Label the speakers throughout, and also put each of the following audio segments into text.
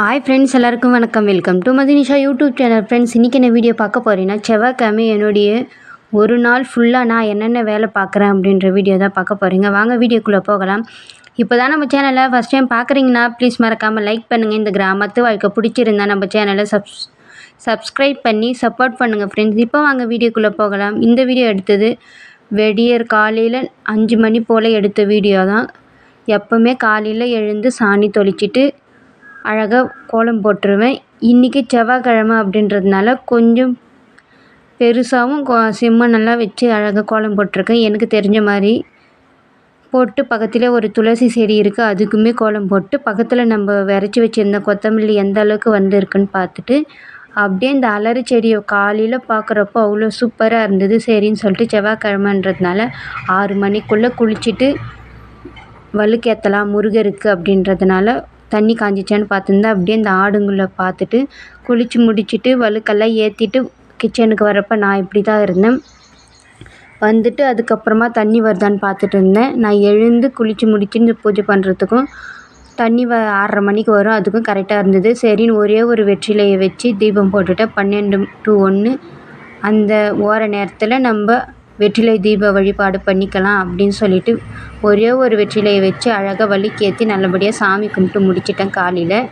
Speaker 1: Hi friends எல்லாருக்கும் வணக்கம். Welcome to Madhinisha YouTube channel friends இன்றைக்கி என்ன வீடியோ பார்க்க போகிறீங்கன்னா செவ்வாய்க்கிழமை என்னுடைய ஒரு நாள் ஃபுல்லாக நான் என்னென்ன வேலை பார்க்குறேன் அப்படின்ற வீடியோ தான் பார்க்க போகிறீங்க வாங்க வீடியோக்குள்ளே போகலாம். இப்போ தான் நம்ம சேனலை ஃபஸ்ட் டைம் பார்க்குறீங்கன்னா ப்ளீஸ் மறக்காமல் லைக் பண்ணுங்கள் இந்த கிராமத்து வாழ்க்கை பிடிச்சிருந்தா நம்ம சேனலை சப்ஸ் சப்ஸ்கிரைப் பண்ணி சப்போர்ட் பண்ணுங்கள் ஃப்ரெண்ட்ஸ் இப்போ வாங்க வீடியோக்குள்ளே போகலாம். இந்த வீடியோ எடுத்தது வெடியர் காலையில் அஞ்சு மணி போல் எடுத்த வீடியோ தான். எப்போவுமே காலையில் எழுந்து சாணி தொளிச்சிட்டு அழகாக கோலம் போட்டுருவேன். இன்றைக்கி செவ்வாய்க்கிழம அப்படின்றதுனால கொஞ்சம் பெருசாகவும் கோ நல்லா வச்சு அழகாக கோலம் போட்டிருக்கேன். எனக்கு தெரிஞ்ச மாதிரி போட்டு பக்கத்தில் ஒரு துளசி செடி இருக்குது அதுக்குமே கோலம் போட்டு பக்கத்தில் நம்ம விரைச்சி வச்சுருந்த கொத்தமல்லி எந்த அளவுக்கு வந்திருக்குன்னு பார்த்துட்டு அப்படியே இந்த அலரி செடியை காலையில் பார்க்குறப்போ அவ்வளோ சூப்பராக இருந்தது. சரின்னு சொல்லிட்டு செவ்வாய்க்கிழமன்றதுனால ஆறு மணிக்குள்ளே குளிச்சுட்டு வழுக்கேற்றலாம் முருகருக்கு அப்படின்றதுனால தண்ணி காஞ்சிச்சான்னு பார்த்துருந்தேன் அப்படியே அந்த ஆடுங்களை பார்த்துட்டு குளித்து முடிச்சுட்டு வழுக்கெல்லாம் ஏற்றிட்டு கிச்சனுக்கு வரப்போ நான் இப்படி தான் இருந்தேன். வந்துட்டு அதுக்கப்புறமா தண்ணி வருதான்னு பார்த்துட்டு இருந்தேன். நான் எழுந்து குளித்து முடிச்சுட்டு பூஜை பண்ணுறதுக்கும் தண்ணி வ ஆறரை மணிக்கு வரும். அதுக்கும் கரெக்டாக இருந்தது. சரின்னு ஒரே ஒரு வெற்றிலையை வச்சு தீபம் போட்டுவிட்டேன் பன்னெண்டு டு ஒன்று அந்த ஓர நேரத்தில் நம்ம வெற்றிலை தீப வழிபாடு பண்ணிக்கலாம் அப்படின்னு சொல்லிட்டு ஒரே ஒரு வெற்றிலையை வச்சு அழகாக வலிக்கேற்றி நல்லபடியாக சாமி கும்பிட்டு முடிச்சிட்டேன் காலையில்.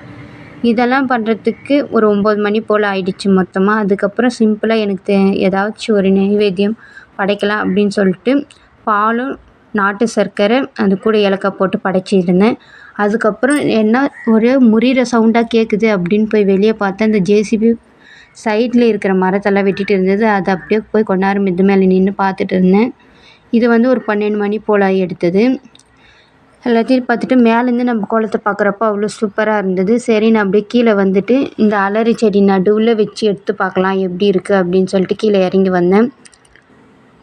Speaker 1: இதெல்லாம் பண்ணுறதுக்கு ஒரு ஒம்பது மணி போல் ஆயிடுச்சு மொத்தமாக அதுக்கப்புறம் சிம்பிளாக எனக்கு தே ஏதாச்சும் ஒரு நைவேத்தியம் படைக்கலாம் அப்படின்னு சொல்லிட்டு பாலும் நாட்டு சர்க்கரை அது கூட ஏலக்காய் போட்டு படைச்சிருந்தேன். அதுக்கப்புறம் என்ன ஒரே முறிகிற சவுண்டாக கேட்குது அப்படின்னு போய் வெளியே பார்த்தேன். இந்த ஜேசிபி சைடில் இருக்கிற மரத்தெல்லாம் வெட்டிட்டு இருந்தது. அதை அப்படியே போய் கொஞ்ச நேரம் மிது மேலே நின்று பார்த்துட்டு இருந்தேன். இது வந்து ஒரு பன்னெண்டு மணி போல் எடுத்தது. எல்லாத்தையும் பார்த்துட்டு மேலேருந்து நம்ம கோலத்தை பார்க்குறப்ப அவ்வளோ சூப்பராக இருந்தது. சரி நான் அப்படியே கீழே வந்துட்டு இந்த அலரி செடி நடுவில் வச்சு எடுத்து பார்க்கலாம் எப்படி இருக்குது அப்படின்னு சொல்லிட்டு கீழே இறங்கி வந்தேன்.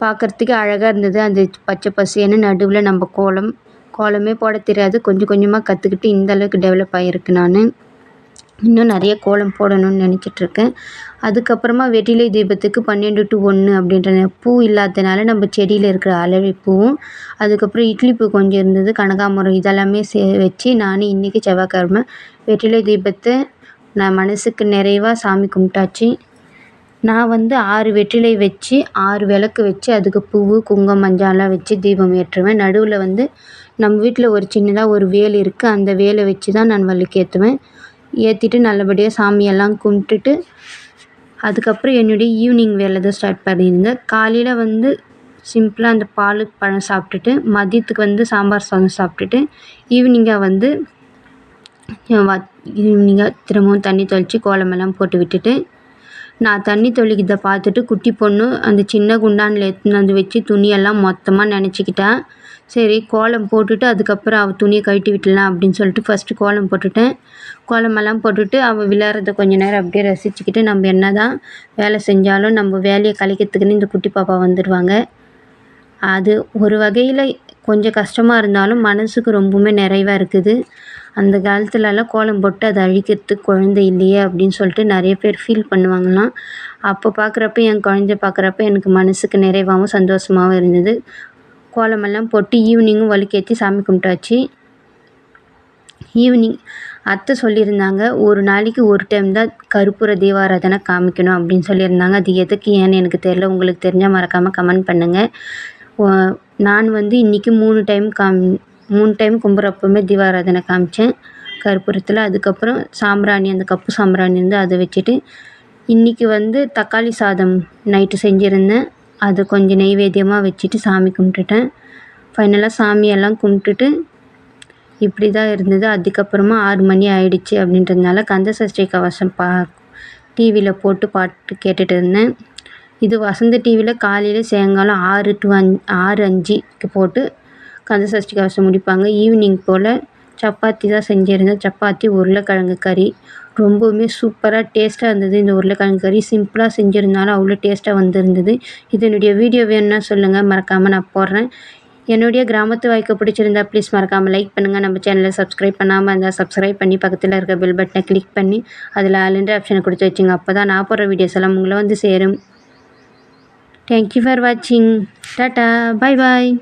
Speaker 1: பார்க்குறதுக்கு அழகாக இருந்தது. அந்த பச்சை பசேன்னு நடுவில் நம்ம கோலம் கோலமே போட தெரியாது. கொஞ்சம் கொஞ்சமாக கற்றுக்கிட்டு இந்தளவுக்கு டெவலப் ஆகியிருக்கு நான். இன்னும் நிறைய கோலம் போடணும்னு நினச்சிட்ருக்கேன். அதுக்கப்புறமா வெற்றிலை தீபத்துக்கு பன்னெண்டு டு ஒன்று அப்படின்ற பூ இல்லாததுனால நம்ம செடியில் இருக்கிற அளவி பூவும் அதுக்கப்புறம் இட்லி பூ கொஞ்சம் இருந்தது கனகாம்பரம் இதெல்லாமே சே வச்சு நான் இன்றைக்கி செவ்வாய்க்கிழம வெற்றிலை தீபத்தை நான் மனதுக்கு நிறைவாக சாமி கும்பிட்டாச்சு. நான் வந்து ஆறு வெற்றிலை வச்சு ஆறு விளக்கு வச்சு அதுக்கு பூவு குங்குமம் மஞ்சள்லாம் வச்சு தீபம் ஏற்றுவேன். நடுவில் வந்து நம்ம வீட்டில் ஒரு சின்னதாக ஒரு வேல் இருக்குது அந்த வேலை வச்சு தான் நான் விளக்கேற்றுவேன் ஏற்றிட்டு நல்லபடியாக சாமியெல்லாம் கும்பிட்டுட்டு அதுக்கப்புறம் என்னுடைய ஈவினிங் வேலை தான் ஸ்டார்ட் பண்ணியிருந்தேன். காலையில் வந்து சிம்பிளாக அந்த பால் பழம் சாப்பிட்டுட்டு மதியத்துக்கு வந்து சாம்பார் சாதம் சாப்பிட்டுட்டு ஈவினிங்காக வந்து ஈவினிங்காக திரும்பவும் தண்ணி தெளித்து கோலமெல்லாம் போட்டு விட்டுட்டு நான் தண்ணி தெளிக்கிறத பார்த்துட்டு குட்டி பொண்ணு அந்த சின்ன குண்டானில் எடுத்துன்னு வந்து வச்சு துணியெல்லாம் மொத்தமாக நினச்சிக்கிட்டேன். சரி கோலம் போட்டுட்டு அதுக்கப்புறம் அவள் துணியை கழட்டி விட்டுடலாம் அப்படின்னு சொல்லிட்டு ஃபஸ்ட்டு கோலம் போட்டுட்டேன். கோலமெல்லாம் போட்டுட்டு அவள் விளையாடுறத கொஞ்ச நேரம் அப்படியே ரசிச்சுக்கிட்டு நம்ம என்ன தான் வேலை செஞ்சாலும் நம்ம வேலையை கலைக்கிறதுக்குன்னு இந்த குட்டி பாப்பா வந்துடுவாங்க. அது ஒரு வகையில் கொஞ்சம் கஷ்டமாக இருந்தாலும் மனதுக்கு ரொம்பவுமே நிறைவாக இருக்குது. அந்த காலத்துலலாம் கோலம் போட்டு அதை அழிக்கிறதுக்கு குழந்தை இல்லையே அப்படின்னு சொல்லிட்டு நிறைய பேர் ஃபீல் பண்ணுவாங்களாம். அப்போ பார்க்குறப்ப என் குழந்தைய பார்க்குறப்ப எனக்கு மனதுக்கு நிறைவாகவும் சந்தோஷமாகவும் இருந்தது. கோலமெல்லாம் போட்டு ஈவினிங்கும் வழுக்கேற்றி சாமி கும்பிட்டாச்சு. ஈவினிங் அத்தை சொல்லியிருந்தாங்க ஒரு நாளைக்கு ஒரு டைம் தான் கற்பூர தீபாராதனை காமிக்கணும் அப்படின்னு சொல்லியிருந்தாங்க. அது எதுக்கு ஏன்னு எனக்கு தெரில உங்களுக்கு தெரிஞ்சால் மறக்காமல் கமெண்ட் பண்ணுங்கள் நான் வந்து இன்றைக்கி மூணு டைம் காம் மூணு டைம் கும்பிட்றப்பவுமே தீபாராதனை காமித்தேன் கற்பூரத்தில் அதுக்கப்புறம் சாம்பிராணி அந்த கப்பு சாம்பிராணி இருந்து அதை வச்சுட்டு இன்றைக்கி வந்து தக்காளி சாதம் நைட்டு செஞ்சுருந்தேன். அதை கொஞ்சம் நெய்வேத்தியமாக வச்சுட்டு சாமி கும்பிட்டுட்டேன். ஃபைனலாக சாமியெல்லாம் கும்பிட்டுட்டு இப்படி தான் இருந்தது. அதுக்கப்புறமா ஆறு மணி ஆயிடுச்சு அப்படின்றதுனால கந்த சஷ்டி கவசம் பா டிவியில் போட்டு பாட்டு கேட்டுகிட்டு இருந்தேன். இது வசந்த டிவியில் காலையில் சாயங்காலம் ஆறு டு அஞ் ஆறு அஞ்சுக்கு போட்டு கந்த சஷ்டி கவசம் முடிப்பாங்க. ஈவினிங் போல் சப்பாத்தி தான் செஞ்சுருந்தேன். சப்பாத்தி உருளைக்கிழங்கு கறி. ரொம்பவுமே சூப்பராக டேஸ்ட்டாக இருந்தது. இந்த உருளைக்கிழங்கு கறி சிம்பிளாக செஞ்சுருந்தாலும் அவ்வளோ டேஸ்ட்டாக வந்திருந்தது. இதனுடைய வீடியோ வேணும்னா சொல்லுங்கள் மறக்காமல் நான் போடுறேன். என்னுடைய கிராமத்து வாய்க்கு பிடிச்சிருந்தா ப்ளீஸ் மறக்காமல் லைக் பண்ணுங்கள் நம்ம சேனலை சப்ஸ்கிரைப் பண்ணாமல் இருந்தால் சப்ஸ்கிரைப் பண்ணி பக்கத்தில் இருக்க பெல் பட்டனை கிளிக் பண்ணி அதில் ஆளுன்ற ஆப்ஷனை கொடுத்து வச்சுங்க. அப்போ தான் நான் போடுற வீடியோஸ் எல்லாம் உங்களை வந்து சேரும். Thank you for watching tata bye bye